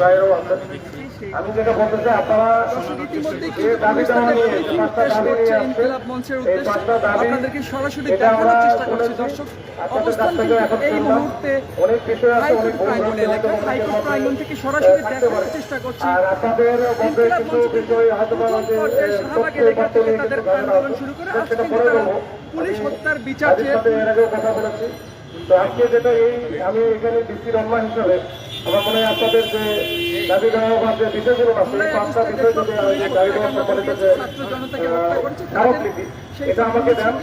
ভাইয়েরও আছেন আমি যেটা বলতে চাই আপনারা এই উদ্দেশ্যে পাঁচটা দাবি আপনাদেরকে সরাসরি দেখানোর চেষ্টা করছি। দর্শক আপনাদের অবস্থান কিন্তু এই মুহূর্তে হাইকোর্ট এলাকা থেকে সরাসরি দেখানোর চেষ্টা করছি। ইনকিলাব মঞ্চ থেকে প্রথম পর্যায়ে শাহবাগ এলাকা থেকে তাদের আন্দোলন শুরু করে আজকে তারা। পুলিশ হত্যার বিচার কথা বলেছি। তো আজকে যেটা এই আমি এখানে ডিসি রমনা হিসেবে আমার মনে হয় আপনাদের যে দাবি দেওয়া বা যে বিষয়গুলো আছে পাঁচটা বিষয় যদি সম্মানিত যে এটা আমাকে দেন।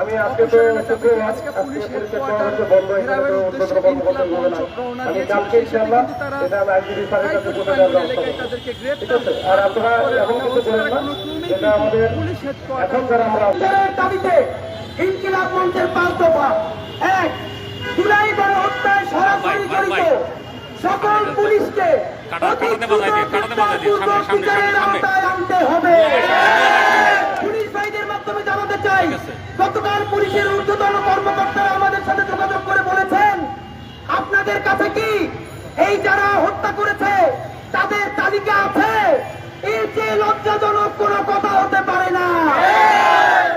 আমি আজকে তো শুক্রবার আজকে পুলিশের বন্ধ এখানে ঘেরাওয়ের তো উদ্দেশ্যে অন্য কোনো ইনকিলাব কর্মকর্তা হবে না। আমি কালকে ইনশাআল্লাহ এটা আমি আইজিবি স্যারের কাছে পৌঁছে দেওয়ার ব্যবস্থা এলাকায় করব। তাদেরকে ঠিক আছে? আর আপনারা এমন কিছু বলেন না। যেটা আমাদের এখন যারা আমরা দাবিতে ইনকিলাব মঞ্চের পাঁচ দফা। এক জুলাই গণ হত্যায় সরাসরি জড়িত। সকল পুলিশকে আনতে হবে। পুলিশ ভাইদের মাধ্যমে জানাতে চাই গতকাল পুলিশের ঊর্ধ্বতন কর্মকর্তারা আমাদের সাথে যোগাযোগ করে বলেছেন আপনাদের কাছে কি এই যারা হত্যা করেছে তাদের তালিকা আছে? এর যে লজ্জাজনক কোনো কথা হতে পারে না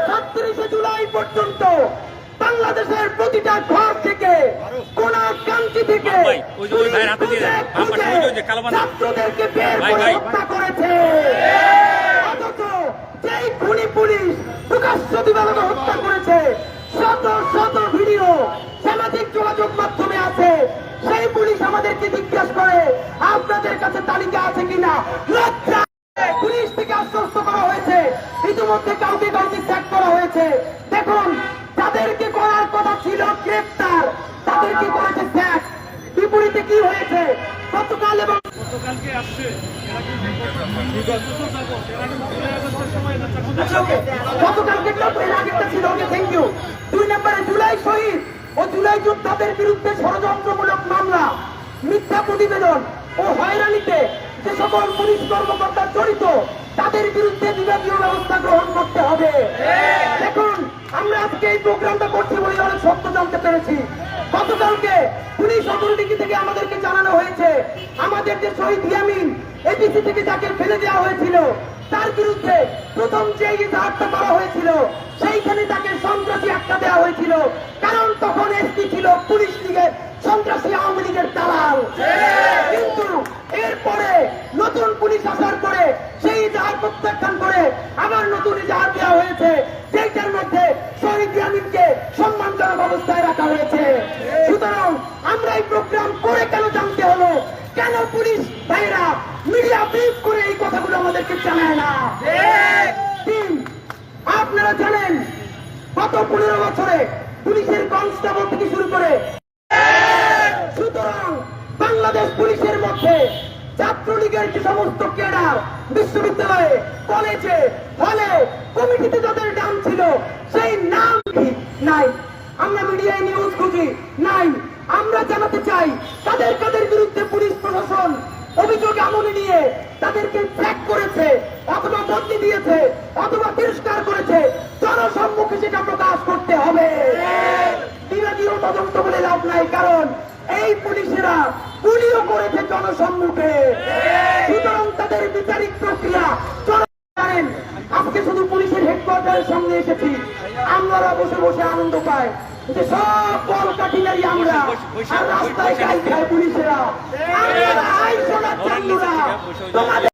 ছত্রিশে জুলাই পর্যন্ত বাংলাদেশের প্রতিটা ঘর থেকে কোন কান্তি থেকে ভাই, ওই যে ওই ভাইয়ের হাতে দিয়ে দেন। খুঁজে আমার ওই যে কালো বান্ধব। ভাই, ভাই। হত্যা করেছে। অথচ যেই খুনি পুলিশ প্রকাশ্য দিবালকে হত্যা করেছে শত শত ভিডিও সামাজিক যোগাযোগ মাধ্যমে আছে। সেই পুলিশ আমাদেরকে জিজ্ঞাসা করে আপনাদের কাছে তালিকা আছে কিনা? লজ্জা। পুলিশ থেকে আশ্বস্ত করা হয়েছে। ইতিমধ্যে কাউকে করা হয়েছে। দেখুন তাদেরকে করার কথা ছিল গ্রেপ্তার তাদেরকে করেছে স্যাক কি হয়েছে? গতকাল এবং গতকালকে এর আগেরটা ছিল ওকে থ্যাংক ইউ দুই নম্বরে জুলাই শহীদ ও জুলাই যোদ্ধাদের বিরুদ্ধে ষড়যন্ত্রমূলক মামলা মিথ্যা প্রতিবেদন ও হয়রানিতে যে সকল পুলিশ কর্মকর্তা জড়িত তাদের বিরুদ্ধে বিভাগীয় ব্যবস্থা গ্রহণ করতে হবে। দেখুন আমরা আজকে এই প্রোগ্রামটা করছি বলে অনেক সত্য জানতে পেরেছি। গতকালকে পুলিশ অথরিটি থেকে আমাদেরকে জানানো হয়েছে আমাদের যে শহীদ ইয়ামিন এপিসি থেকে যাকে ফেলে দেওয়া হয়েছিল তার বিরুদ্ধে প্রথম যে ইজাহারটা করা হয়েছিল সেইখানে তাকে সন্ত্রাসী একটা দেওয়া হয়েছিল। কারণ তখন এসপি ছিল পুলিশ লীগের সন্ত্রাসী আওয়ামী লীগের দালাল। কিন্তু এরপরে নতুন পুলিশ আসার পরে সেই ইজাহার প্রত্যাখ্যান গত পনেরো বছরে পুলিশের কনস্টেবল থেকে শুরু করে সুতরাং বাংলাদেশ পুলিশের মধ্যে ছাত্রলীগের যে সমস্ত ক্যাডার বিশ্ববিদ্যালয়ে, কলেজে, হলে, কমিটিতে যাদের নাম ছিল, সেই নাম নাই। আমরা মিডিয়ায় নিউজ খুঁজি। নাই। আমরা জানাতে চাই, তাদের কাদের বিরুদ্ধে পুলিশ প্রশাসন অভিযোগ আমলে নিয়ে তাদেরকে ট্র্যাক করেছে, অথবা বদলি দিয়েছে, অথবা তিরস্কার করেছে জনসম্মুখে সেটা প্রকাশ করতে হবে বিভাগীয় তদন্ত বলে লাভ নাই, কারণ এই পুলিশেরা গুলিও করেছে জনসম্মুখে। সুতরাং তাদের বিচারিক প্রক্রিয়া জানেন আজকে শুধু পুলিশের হেডকোয়ার্টারের সঙ্গে এসেছি। আমরা বসে বসে আনন্দ পাই যে সব বল কাঠিনারি আমরা রাস্তায় গাই খায় পুলিশেরা। আমরা আইসো না চান্দুরা। তোমাদের